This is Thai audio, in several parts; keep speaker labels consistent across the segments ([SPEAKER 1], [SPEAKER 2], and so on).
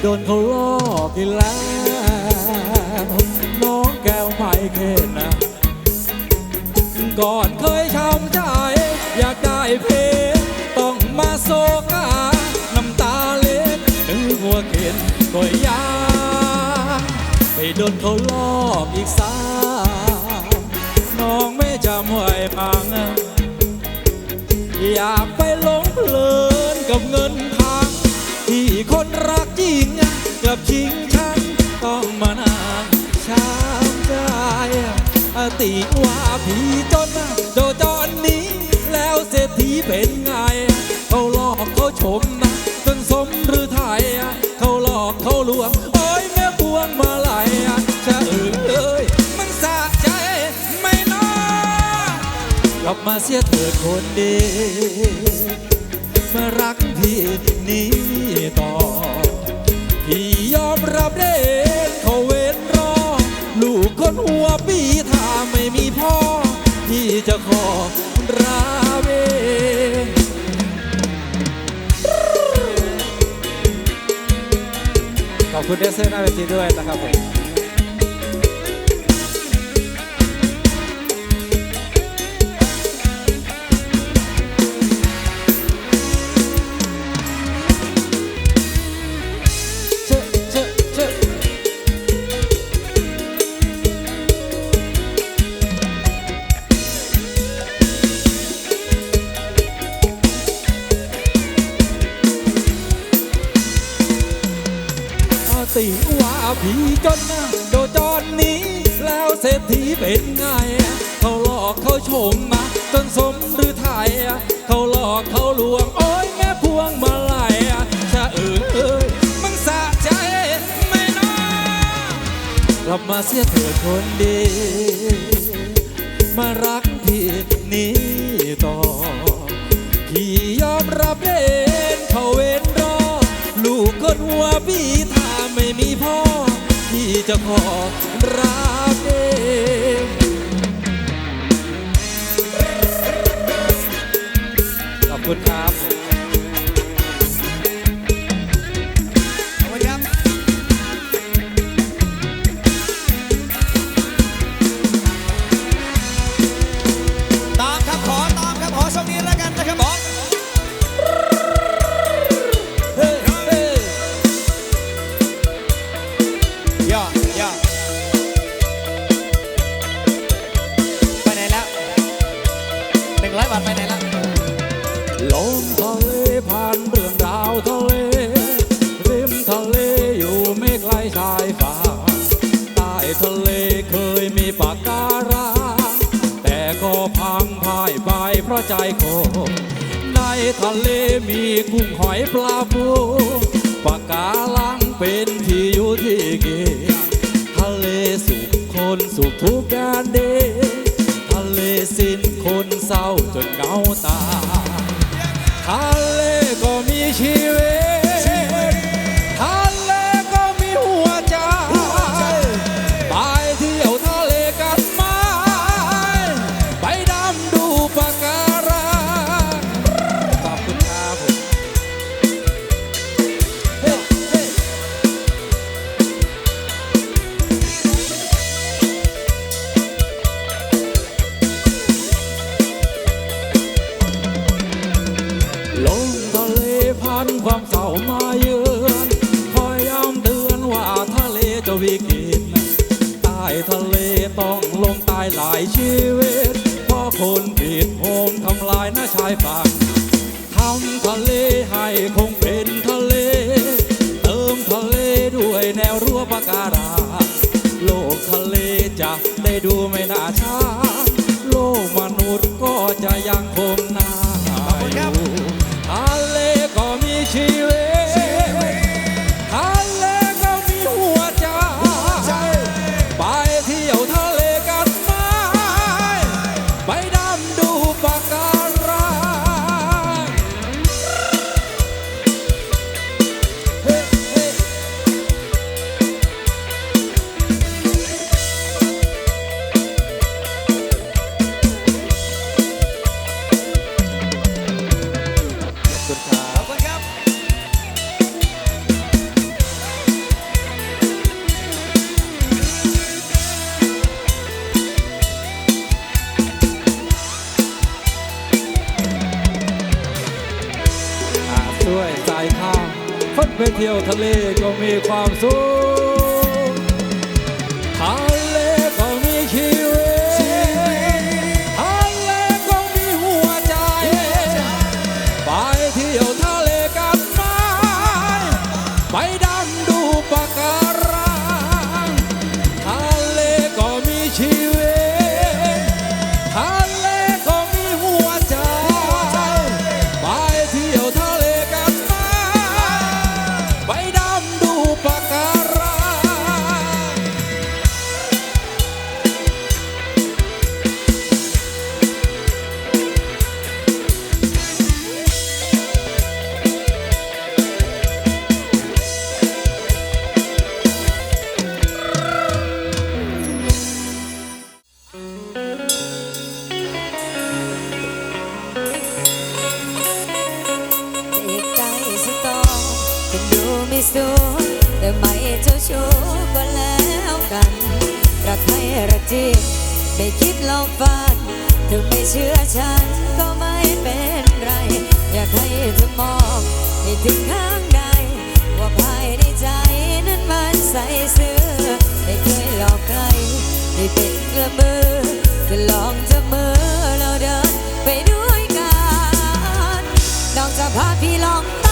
[SPEAKER 1] โดนเขาลอกอีกแล้วน้องแก้วไม่เข็นนะก่อนเคยช้ำใจ อยากได้เพลงต้องมาโซกาน้ำตาเล็ดนึกว่าเข็นก็ยากไปโดนเขาลอกอีกสามน้องไม่จำไว้ปังอยากไปหลงเพลินกับเงิน กลับชิงฉันต้องมานั่งช้ำใจอติว่าผีจนโดจอนนี้ แล้วเศรษฐีเป็นไง เขาหลอกเขาชมนะจนสมหรือไทย เขาหลอกเขาลวง โอ้ยแม่พวงมาลัยชะเออเอ้ยมันสะใจไม่น้อกลับมาเสียเถิดคนดีมารักพี่นี้ต่อ จะขอราเว
[SPEAKER 2] ขอบคุณเดซเซอร์หน้าเวทีด้วยนะครับผม
[SPEAKER 1] ว่าผีจนนะโดจอนนี้ แล้วเศรษฐีเป็นไง เขาหลอกเขาชมมา จนสมหรือไทย เขาหลอกเขาลวง โอ้ยแม่พวงมาลัยชะเออเอ้ยมันสะใจไม่น้อกลับมาเสียเถิดคนดี มารักพี่นี้ต่อพี่ยอมรับเด่นเขาเว้นรอ ลูกคนหัวพี่ถ้าไม่มีพ่อ จะขอรับเอง
[SPEAKER 2] ขอบคุณครับ
[SPEAKER 3] ขอบ
[SPEAKER 1] พ่ายไปเพราะใจคในทะเลมีกุ้งหอยปลาปูปากาลังเป็นที่อยู่ที่เกีทะเลสุขคนสุขทุกแดนเดทะเลสิ้นคนเศร้าจนเหงาตา ทะเลก็มีชีวิต
[SPEAKER 2] ค
[SPEAKER 1] ง
[SPEAKER 3] บ้า
[SPEAKER 1] น เธ
[SPEAKER 4] อไม่เชื่อฉันก็ไม่เป็นไร อยากให้เธอมองให้ถึงข้างในว่าภายในใจนั้นมันใสซื่อไม่เคยหลอกใครไม่เป็นกระเบือจะลองจะมือเราเดินไปด้วยกันนอกจากพาพี่ลองตา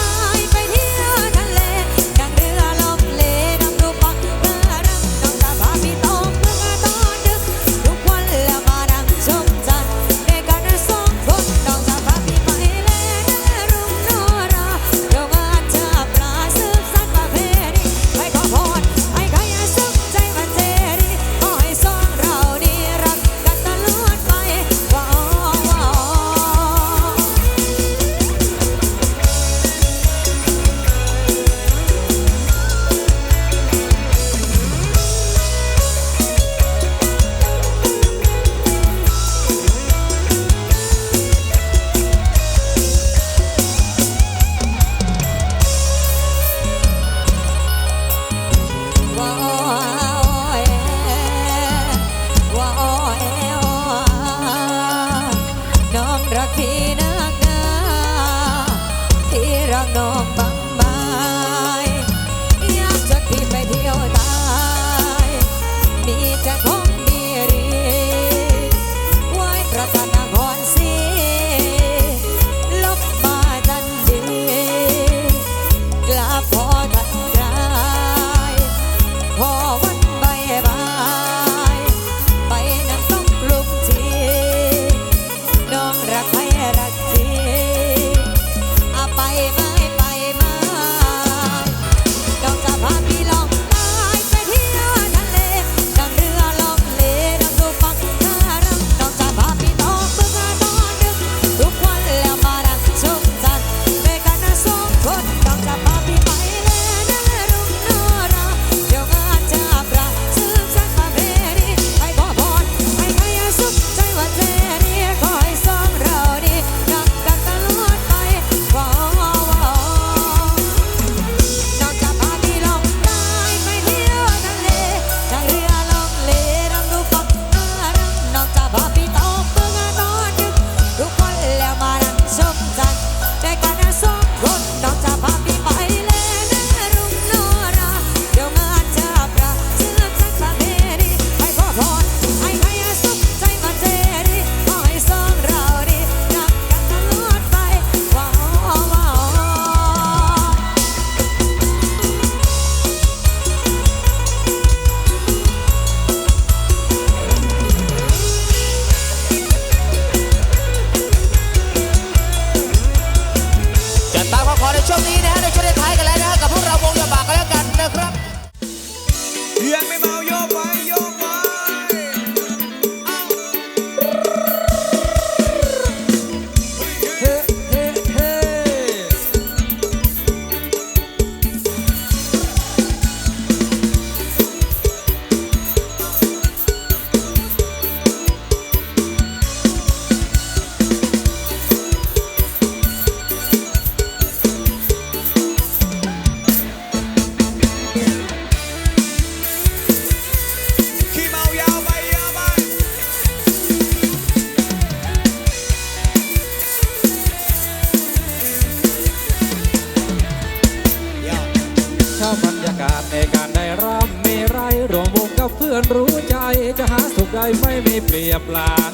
[SPEAKER 4] ไม่เปรียบลาน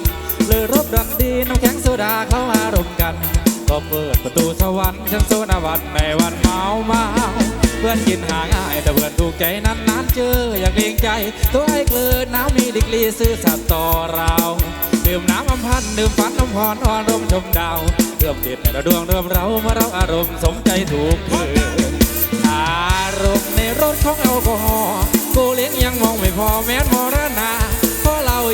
[SPEAKER 4] เลยรบรักดีน้ำแข็งโซดาเขาอารมณ์กัน ก็เปิดประตูสวรรค์ฉันโซนวันในวันเมาเมาเพื่อนกินหาง่ายแต่เพื่อนถูกใจนั้นนานเจออยากเลียงใจตัวไอ้เกลือน้ำมีดิกรีซื่อสัตย์ต่อเราดื่มน้ำอำพันดื่มฝันน้ำพรอ่อนรมชมดาวเริ่มติดในระดวงเริ่มเราเมื่อเราอารมณ์สมใจถูกเธออารมณ์ในรถของแอลกอฮอล์กูเลี้ยงยังมองไม่พอแม้นมรณา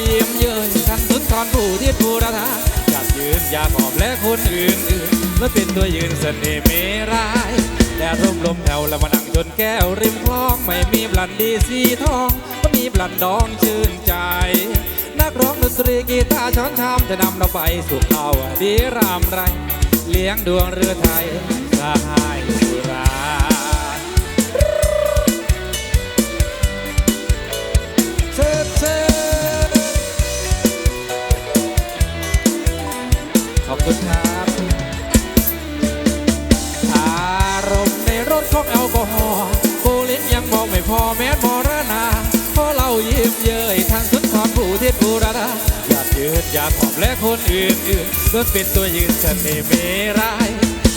[SPEAKER 4] ยี่ยมเยินกันสุนทรผู้ที่ผู้ระทาอยากยืนอยากหอบและคนอื่นอื่นๆและเป็นตัวยืนเสน่ห์เมรายแต่ร่มลมแถวล้วมานั่งจนแก้วริมคลองไม่มีบลันดีสีทองก็มีบลันดองชื่นใจ นักร้องดนตรีกีตาร์ช้อนชามจะนำเราไปสู่เขาดีรามไร เลี้ยงดวงเรือไทยสหาย ทรผู้ผู้ราดาอยากยืนอยากหอบและคนอื่นอื่นๆเพื่อเป็นตัวยืนเสน่ห์เมราย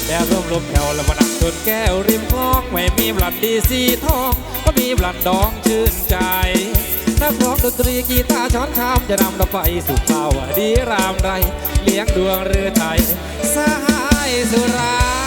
[SPEAKER 4] แล้วร่มลมแถวล้วมานั่งจนแก้วริมคลองไม่มีบลัดดีสีทอง ก็มีบลัดดองชื่นใจ นักร้องดนตรีกีตาร์ช้อนชามจะนำเราไปสู่เป้าดีรามไร เลี้ยงดวงเรือไทยสหายสุรา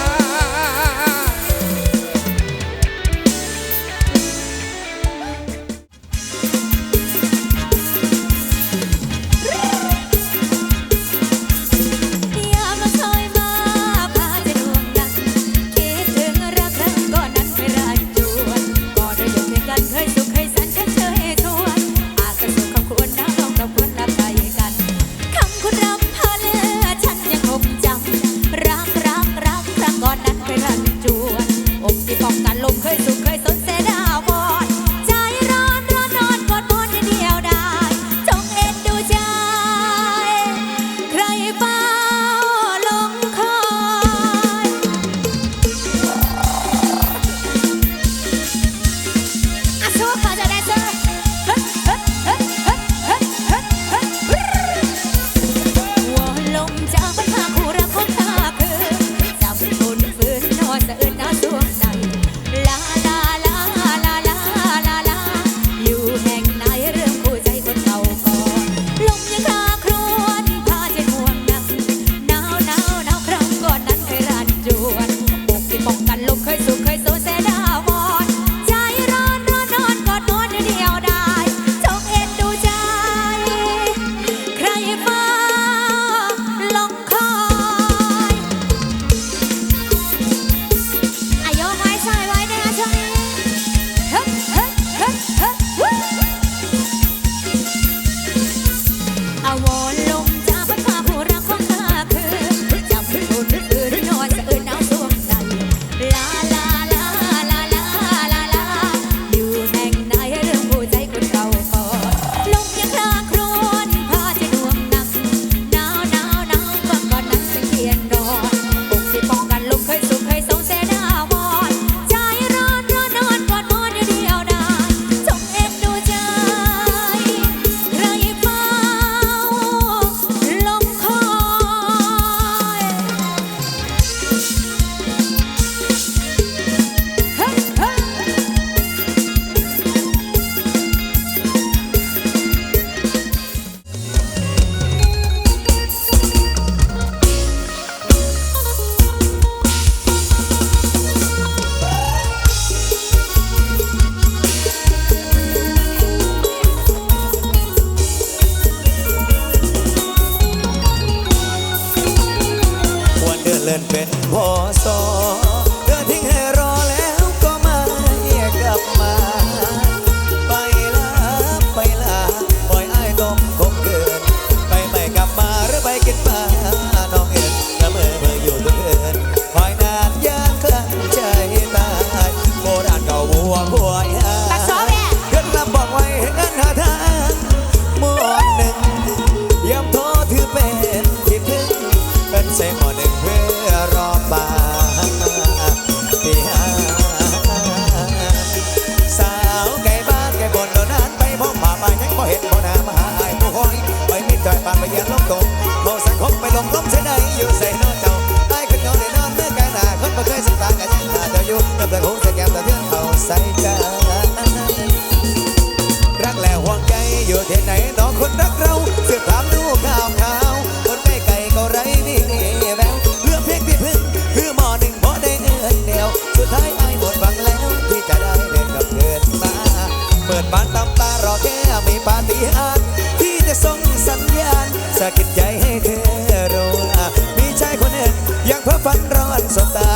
[SPEAKER 5] ฝั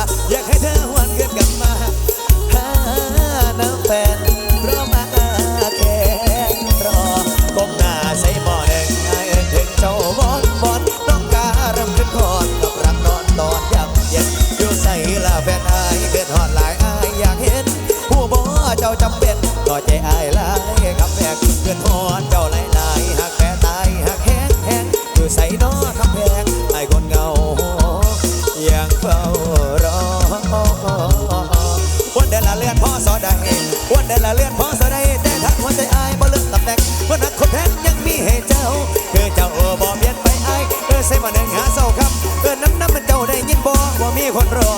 [SPEAKER 5] ว่